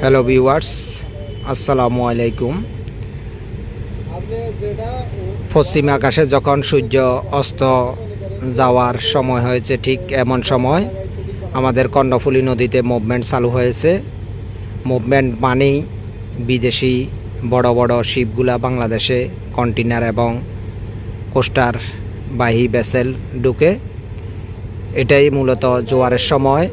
Hello viewers আসসালামু আলাইকুম পশ্চিম আকাশে যখন সূর্য অস্ত যাওয়ার সময় হয়েছে, ঠিক এমন সময় আমাদের কর্ণফুলী নদীতে মুভমেন্ট চালু হয়েছে। মুভমেন্ট মানেই বিদেশি বড় বড় শিপগুলা বাংলাদেশে কন্টেনার এবং কোস্টার বাহী ভেসেল ঢুকে। এটাই মূলত জোয়ারের সময়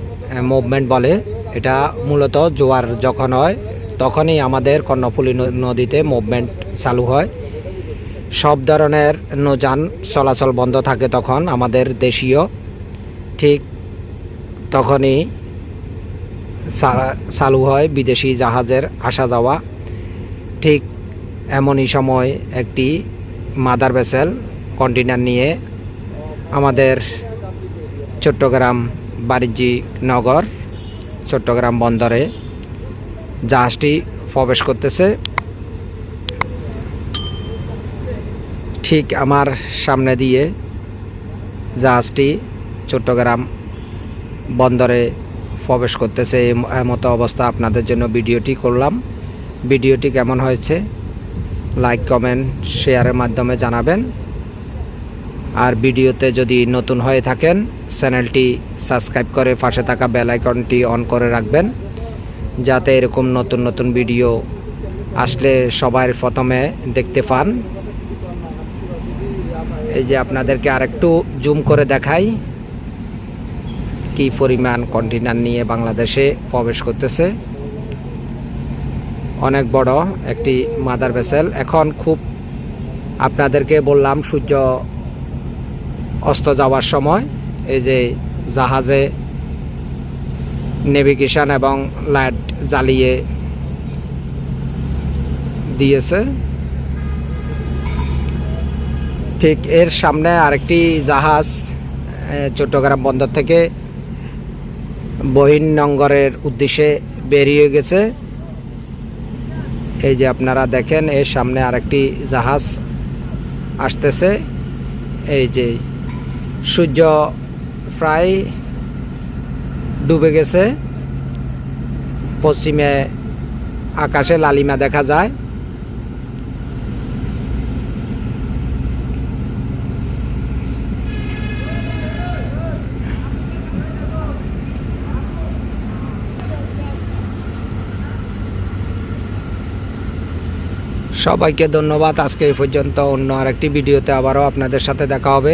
মুভমেন্ট বলে। এটা মূলত জোয়ার যখন হয়, তখনই আমাদের কর্ণফুলী নদীতে মুভমেন্ট চালু হয়। সব ধরনের নৌযান চলাচল বন্ধ থাকে তখন আমাদের দেশীয়। ঠিক তখনই চালু হয় বিদেশি জাহাজের আসা যাওয়া। ঠিক এমনই সময় একটি মাদার ভেসেল কন্টেনার নিয়ে আমাদের চট্টগ্রাম বাণিজ্যিক নগর চট্টগ্রাম বন্দরে জাহাজটি প্রবেশ করতেছে। ঠিক আমার সামনে দিয়ে জাহাজটি চট্টগ্রাম বন্দরে প্রবেশ করতেছে। এই মতো অবস্থা আপনাদের জন্য ভিডিওটি করলাম। ভিডিওটি কেমন হয়েছে? লাইক, কমেন্ট, শেয়ারের মাধ্যমে জানাবেন। আর ভিডিওতে যদি নতুন হয়ে থাকেন, চ্যানেলটি সাবস্ক্রাইব করে পাশে থাকা বেল আইকনটি অন করে রাখবেন, যাতে এরকম নতুন নতুন ভিডিও আসলে সবার প্রথমে দেখতে পান। এই যে আপনাদেরকে আরেকটু জুম করে দেখাই, কি পরিমাণ কন্টেনার নিয়ে বাংলাদেশে প্রবেশ করতেছে। অনেক বড় একটি মাদার ভেসেল। এখন খুব আপনাদেরকে বললাম, সূর্য অস্ত যাওয়ার সময় এই যে জাহাজে নেভিগেশন এবং লাইট জ্বালিয়ে দিয়েছে। ঠিক এর সামনে আরেকটি জাহাজ চট্টগ্রাম বন্দর থেকে বহির্নগরের উদ্দেশ্যে বেরিয়ে গেছে। এই যে আপনারা দেখেন, এর সামনে আরেকটি জাহাজ আসতেছে। এই যে সূর্য প্রায় ডুবে গেছে। পশ্চিমে আকাশে লালিমা দেখা যায়। সবাইকে ধন্যবাদ। আজকে এই পর্যন্ত অন্য আরেকটি ভিডিওতে আবারও আপনাদের সাথে দেখা হবে।